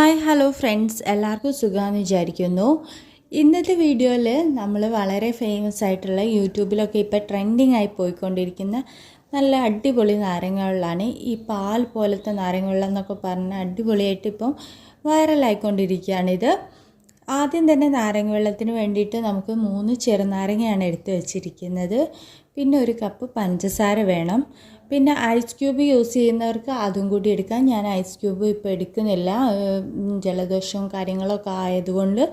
Hi hello friends. എല്ലാവർക്കും സുഖമാണെന്ന് വിചാരിക്കുന്നു. ഇന്നത്തെ വീഡിയോയിൽ നമ്മൾ വളരെ ഫേമസ് ആയിട്ടുള്ള യൂട്യൂബിലൊക്കെ ഇപ്പോൾ ട്രെൻഡിങ് ആയി പോയിക്കൊണ്ടിരിക്കുന്ന നല്ല അടിപൊളി നാരങ്ങകളിലാണ് ഈ പാൽ പോലത്തെ നാരങ്ങകളിലെന്നൊക്കെ പറഞ്ഞ് അടിപൊളിയായിട്ട് ഇപ്പം വൈറലായിക്കൊണ്ടിരിക്കുകയാണിത് ആദ്യം തന്നെ നാരങ്ങ വെള്ളത്തിന് വേണ്ടിയിട്ട് നമുക്ക് മൂന്ന് ചെറുനാരങ്ങയാണ് എടുത്ത് വെച്ചിരിക്കുന്നത്. പിന്നെ ഒരു കപ്പ് പഞ്ചസാര വേണം. പിന്നെ ഐസ് ക്യൂബ് യൂസ് ചെയ്യുന്നവർക്ക് അതും കൂടി എടുക്കാം. ഞാൻ ഐസ് ക്യൂബ് ഇപ്പോൾ എടുക്കുന്നില്ല. ജലദോഷവും കാര്യങ്ങളൊക്കെ ആയതുകൊണ്ട്.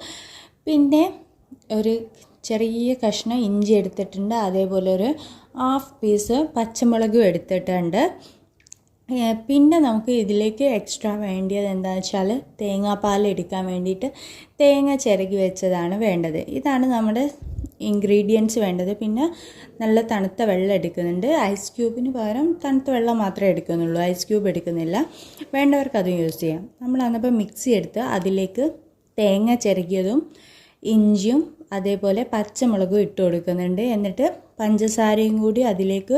പിന്നെ ഒരു ചെറിയ കഷ്ണം ഇഞ്ചി എടുത്തിട്ടുണ്ട്. അതേപോലെ ഒരു ഹാഫ് പീസ് പച്ചമുളകും എടുത്തിട്ടുണ്ട്. പിന്നെ നമുക്ക് ഇതിലേക്ക് എക്സ്ട്രാ വേണ്ടിയത് എന്താണെന്ന് വെച്ചാൽ തേങ്ങാപ്പാൽ എടുക്കാൻ വേണ്ടിയിട്ട് തേങ്ങ ചിരകി വെച്ചതാണ് വേണ്ടത്. ഇതാണ് നമ്മുടെ ഇൻഗ്രീഡിയൻസ് വേണ്ടത്. പിന്നെ നല്ല തണുത്ത വെള്ളം എടുക്കുന്നുണ്ട്. ഐസ് ക്യൂബിന് പകരം തണുത്ത വെള്ളം മാത്രമേ എടുക്കുന്നുള്ളൂ. ഐസ് ക്യൂബ് എടുക്കുന്നില്ല. വേണ്ടവർക്ക് അതും യൂസ് ചെയ്യാം. നമ്മൾ അന്നപ്പോൾ മിക്സി എടുത്ത് അതിലേക്ക് തേങ്ങ ചിരകിയതും ഇഞ്ചിയും അതേപോലെ പച്ചമുളകും ഇട്ട് കൊടുക്കുന്നുണ്ട്. എന്നിട്ട് പഞ്ചസാരയും കൂടി അതിലേക്ക്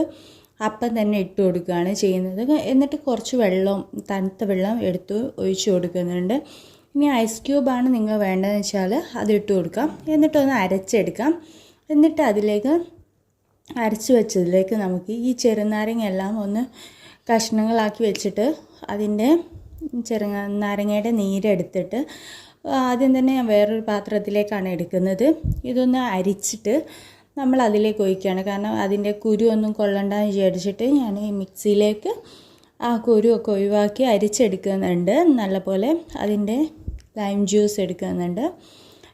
അപ്പം തന്നെ ഇട്ട് കൊടുക്കുകയാണ് ചെയ്യുന്നത്. എന്നിട്ട് കുറച്ച് വെള്ളം തണുത്ത വെള്ളം എടുത്ത് ഒഴിച്ച് കൊടുക്കുന്നുണ്ട്. ഇനി ഐസ് ക്യൂബാണ് നിങ്ങൾ വേണ്ടതെന്ന് വെച്ചാൽ അത് ഇട്ട് കൊടുക്കാം. എന്നിട്ടൊന്ന് അരച്ചെടുക്കാം. എന്നിട്ട് അതിലേക്ക് അരച്ച് വെച്ചതിലേക്ക് നമുക്ക് ഈ ചെറുനാരങ്ങ എല്ലാം ഒന്ന് കഷ്ണങ്ങളാക്കി വെച്ചിട്ട് അതിന്റെ ചെറു നാരങ്ങയുടെ നീരെടുത്തിട്ട് ആദ്യം തന്നെ ഞാൻ വേറൊരു പാത്രത്തിലേക്കാണ് എടുക്കുന്നത്. ഇതൊന്ന് അരിച്ചിട്ട് നമ്മൾ അതിലേക്ക് ഒഴിക്കുകയാണ്. കാരണം അതിന്റെ കുരു ഒന്നും കൊള്ളണ്ടെന്ന് വിചാരിച്ചിട്ട് ഞാൻ ഈ മിക്സിയിലേക്ക് ആ കുരുവൊക്കെ ഒഴിവാക്കി അരിച്ചെടുക്കുന്നുണ്ട്. നല്ലപോലെ അതിന്റെ ലൈം ജ്യൂസ് എടുക്കുന്നുണ്ട്.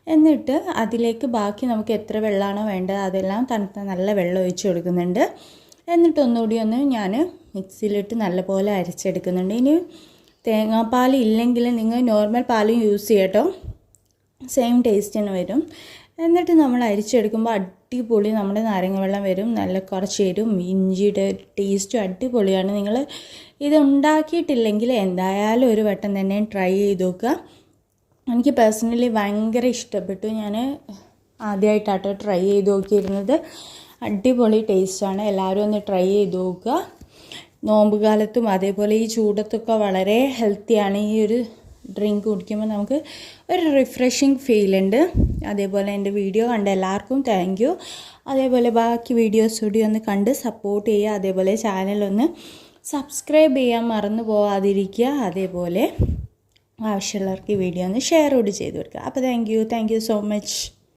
എന്നിട്ട് അതിലേക്ക് ബാക്കി നമുക്ക് എത്ര വെള്ളമാണോ വേണ്ടത് അതെല്ലാം തണുത്ത നല്ല വെള്ളം ഒഴിച്ച് കൊടുക്കുന്നുണ്ട്. എന്നിട്ട് ഒന്നുകൂടി ഒന്ന് ഞാൻ മിക്സിയിലിട്ട് നല്ലപോലെ അരച്ചെടുക്കുന്നുണ്ട്. ഇനി തേങ്ങാപ്പാൽ ഇല്ലെങ്കിൽ നിങ്ങൾ നോർമൽ പാലും യൂസ് ചെയ്യട്ടോ. സെയിം ടേസ്റ്റിന് വരും. എന്നിട്ട് നമ്മൾ അരിച്ചെടുക്കുമ്പോൾ അടിപൊളി നമ്മുടെ നാരങ്ങ വെള്ളം വരും. നല്ല കുറച്ച് എരും ഇഞ്ചിയുടെ ടേസ്റ്റും അടിപൊളിയാണ്. നിങ്ങൾ ഇത് ഉണ്ടാക്കിയിട്ടില്ലെങ്കിൽ എന്തായാലും ഒരു വട്ടം തന്നെ ട്രൈ ചെയ്ത് നോക്കുക. എനിക്ക് പേഴ്സണലി ഭയങ്കര ഇഷ്ടപ്പെട്ടു. ഞാൻ ആദ്യമായിട്ടാട്ടോ ട്രൈ ചെയ്ത് നോക്കിയിരുന്നത്. അടിപൊളി ടേസ്റ്റാണ്. എല്ലാവരും ഒന്ന് ട്രൈ ചെയ്ത് നോക്കുക. നോമ്പ് കാലത്തും അതേപോലെ ഈ ചൂടത്തൊക്കെ വളരെ ഹെൽത്തിയാണ് ഈ ഒരു ഡ്രിങ്ക് കുടിക്കുമ്പോൾ നമുക്ക് ഒരു റിഫ്രഷിങ് ഫീൽ ഉണ്ട്. അതേപോലെ എന്റെ വീഡിയോ കണ്ട എല്ലാവർക്കും താങ്ക് യു അതേപോലെ ബാക്കി വീഡിയോസ് കൂടി ഒന്ന് കണ്ട് സപ്പോർട്ട് ചെയ്യുക. അതേപോലെ ചാനലൊന്ന് സബ്സ്ക്രൈബ് ചെയ്യാൻ മറന്നു പോവാതിരിക്കുക. അതേപോലെ ആവശ്യമുള്ളവർക്ക് ഈ വീഡിയോ ഒന്ന് ഷെയർ കൂടി ചെയ്ത് കൊടുക്കുക. അപ്പോൾ thank you thank you so much